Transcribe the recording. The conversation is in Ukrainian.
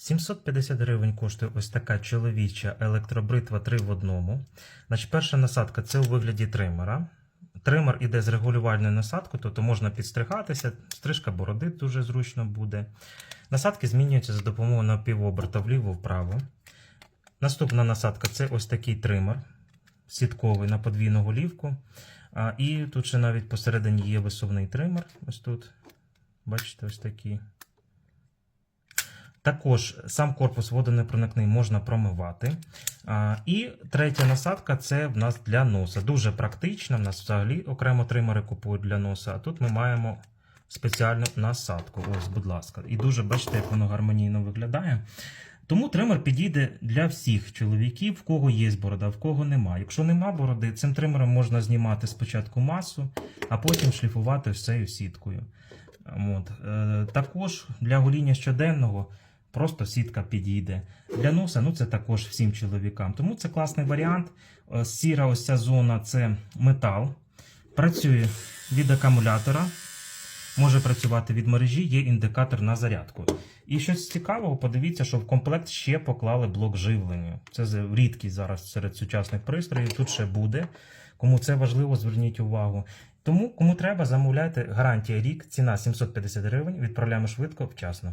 750 гривень коштує ось така чоловіча електробритва 3 в одному. Значить, перша насадка це у вигляді тримера. Тример іде з регулювальною насадкою, тобто можна підстригатися, стрижка бороди дуже зручно буде. Насадки змінюються за допомогою напівоберта вліво-вправо. Наступна насадка це ось такий тример сітковий на подвійну голівку. І тут ще навіть посередині є висувний тример. Ось тут. Бачите, ось такий. Також сам корпус водонепроникний можна промивати. І третя насадка це в нас для носа. Дуже практична. В нас взагалі окремо тримери купують для носа. А тут ми маємо спеціальну насадку. Ось, будь ласка. І дуже бачите, як воно гармонійно виглядає. Тому тример підійде для всіх чоловіків, в кого є борода, в кого нема. Якщо нема бороди, цим тримером можна знімати спочатку масу, а потім шліфувати всею сіткою. От. Е, також для гоління щоденного просто сітка підійде. Для носа ну це також всім чоловікам. Тому це класний варіант. Е, Сіра ось ця зона це метал. Працює від акумулятора. Може працювати від мережі, є індикатор на зарядку. І щось цікавого, подивіться, що в комплект ще поклали блок живлення. Це рідкість зараз серед сучасних пристроїв. Тут ще буде. Кому це важливо, зверніть увагу. Тому, кому треба, замовляйте. Гарантія рік, ціна 750 гривень. Відправляємо швидко, вчасно.